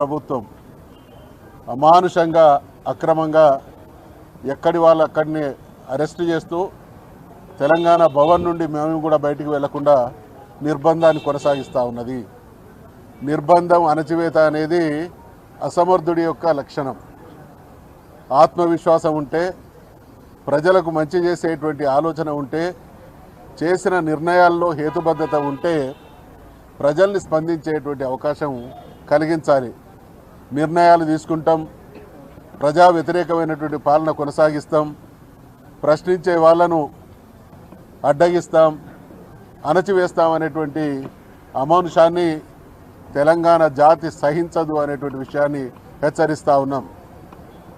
ప్రభుత్వం అమానుషంగా అక్రమంగా ఎక్కడి వాళ్ళు అక్కడిని అరెస్ట్ చేస్తూ తెలంగాణ భవన్ నుండి మేము కూడా బయటికి వెళ్ళకుండా నిర్బంధాన్ని కొనసాగిస్తూ ఉన్నది. నిర్బంధం అణచివేత అనేది అసమర్థుడి యొక్క లక్షణం. ఆత్మవిశ్వాసం ఉంటే ప్రజలకు మంచి చేసేటువంటి ఆలోచన ఉంటే చేసిన నిర్ణయాల్లో హేతుబద్ధత ఉంటే ప్రజల్ని స్పందించేటువంటి అవకాశం కలిగించాలి. నిర్ణయాలు తీసుకుంటాం ప్రజా వ్యతిరేకమైనటువంటి పాలన కొనసాగిస్తాం ప్రశ్నించే వాళ్ళను అడ్డగిస్తాం అణచివేస్తాం అనేటువంటి అమానుషాన్ని తెలంగాణ జాతి సహించదు అనేటువంటి విషయాన్ని హెచ్చరిస్తూ ఉన్నాం.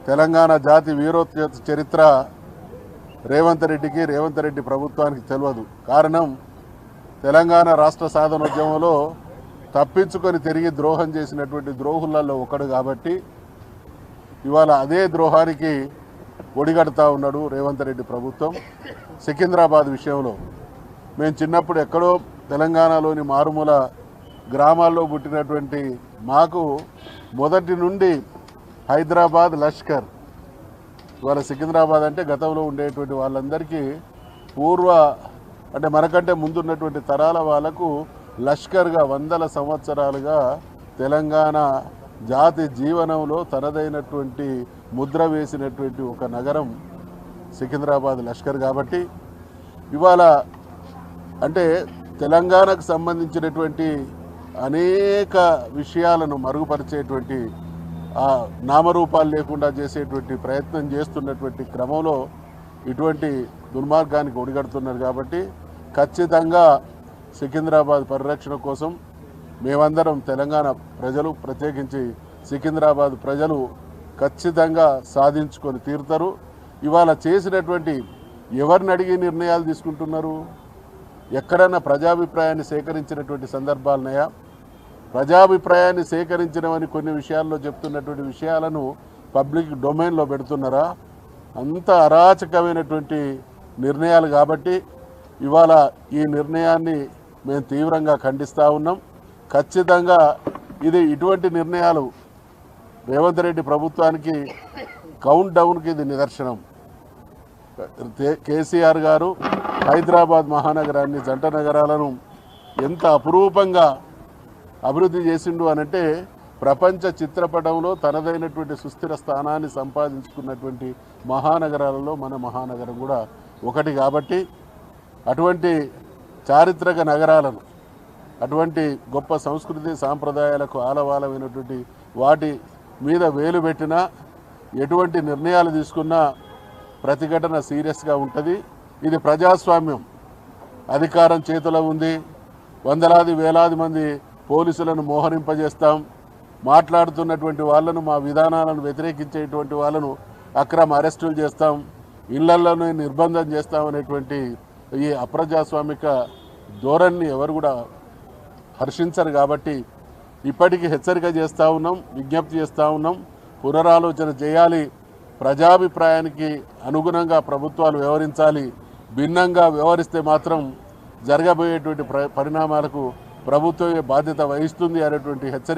తెలంగాణ జాతి వీరోత్ చరిత్ర రేవంత్ రెడ్డికి రేవంత్ రెడ్డి ప్రభుత్వానికి తెలియదు కారణం తెలంగాణ రాష్ట్ర సాధనోద్యమంలో తప్పించుకొని తిరిగి ద్రోహం చేసినటువంటి ద్రోహులలో ఒకడు కాబట్టి ఇవాళ అదే ద్రోహానికి ఒడిగడతా ఉన్నాడు రేవంత్ రెడ్డి ప్రభుత్వం. సికింద్రాబాద్ విషయంలో మేము చిన్నప్పుడు ఎక్కడో తెలంగాణలోని మారుమూల గ్రామాల్లో పుట్టినటువంటి మాకు మొదటి నుండి హైదరాబాద్ లష్కర్. ఇవాళ సికింద్రాబాద్ అంటే గతంలో ఉండేటువంటి వాళ్ళందరికీ పూర్వ అంటే మనకంటే ముందున్నటువంటి తరాల వాళ్ళకు లష్కర్గా వందల సంవత్సరాలుగా తెలంగాణ జాతి జీవనంలో తనదైనటువంటి ముద్ర వేసినటువంటి ఒక నగరం సికింద్రాబాద్ లష్కర్ కాబట్టి ఇవాళ అంటే తెలంగాణకు సంబంధించినటువంటి అనేక విషయాలను మరుగుపరిచేటువంటి ఆ నామరూపాలు లేకుండా చేసేటువంటి ప్రయత్నం చేస్తున్నటువంటి క్రమంలో ఇటువంటి దుర్మార్గానికి ఒడిగడుతున్నారు కాబట్టి ఖచ్చితంగా సికింద్రాబాద్ పరిరక్షణ కోసం మేమందరం తెలంగాణ ప్రజలు ప్రత్యేకించి సికింద్రాబాద్ ప్రజలు ఖచ్చితంగా సాధించుకొని తీరుతారు. ఇవాళ చేసినటువంటి ఎవరిని అడిగి నిర్ణయాలు తీసుకుంటున్నారు? ఎక్కడైనా ప్రజాభిప్రాయాన్ని సేకరించినటువంటి సందర్భాలున్నాయా? ప్రజాభిప్రాయాన్ని సేకరించినవని కొన్ని విషయాల్లో చెప్తున్నటువంటి విషయాలను పబ్లిక్ డొమైన్లో పెడుతున్నారా? అంత అరాచకమైనటువంటి నిర్ణయాలు కాబట్టి ఇవాళ ఈ నిర్ణయాన్ని మేము తీవ్రంగా ఖండిస్తూ ఉన్నాం. ఖచ్చితంగా ఇది ఇటువంటి నిర్ణయాలు రేవంత్ రెడ్డి ప్రభుత్వానికి కౌంట్ డౌన్కి ఇది నిదర్శనం. కేసీఆర్ గారు హైదరాబాద్ మహానగరాన్ని జంట నగరాలను ఎంత అపురూపంగా అభివృద్ధి చేసిండు అనంటే ప్రపంచ చిత్రపటంలో తనదైనటువంటి సుస్థిర స్థానాన్ని సంపాదించుకున్నటువంటి మహానగరాలలో మన మహానగరం కూడా ఒకటి కాబట్టి అటువంటి చారిత్రక నగరాలను అటువంటి గొప్ప సంస్కృతి సాంప్రదాయాలకు ఆలవాలమైనటువంటి వాటి మీద వేలు పెట్టినా ఎటువంటి నిర్ణయాలు తీసుకున్నా ప్రతిఘటన సీరియస్గా ఉంటుంది. ఇది ప్రజాస్వామ్యం. అధికారం చేతిలో ఉంది. వందలాది వేలాది మంది పోలీసులను మోహరింపజేస్తాం. మాట్లాడుతున్నటువంటి వాళ్ళను మా విధానాలను వ్యతిరేకించేటువంటి వాళ్ళను అక్రమ అరెస్టులు చేస్తాం. ఇళ్ళలోనే నిర్బంధం చేస్తాం అనేటువంటి ఈ అప్రజాస్వామిక ధోరణిని ఎవరు కూడా హర్షించరు కాబట్టి ఇప్పటికీ హెచ్చరిక చేస్తూ ఉన్నాం విజ్ఞప్తి చేస్తూ ఉన్నాం. పునరాలోచన చేయాలి. ప్రజాభిప్రాయానికి అనుగుణంగా ప్రభుత్వాలు వ్యవహరించాలి. భిన్నంగా వ్యవహరిస్తే మాత్రం జరగబోయేటువంటి ప్ర పరిణామాలకు ప్రభుత్వమే బాధ్యత వహిస్తుంది అనేటువంటి హెచ్చరిక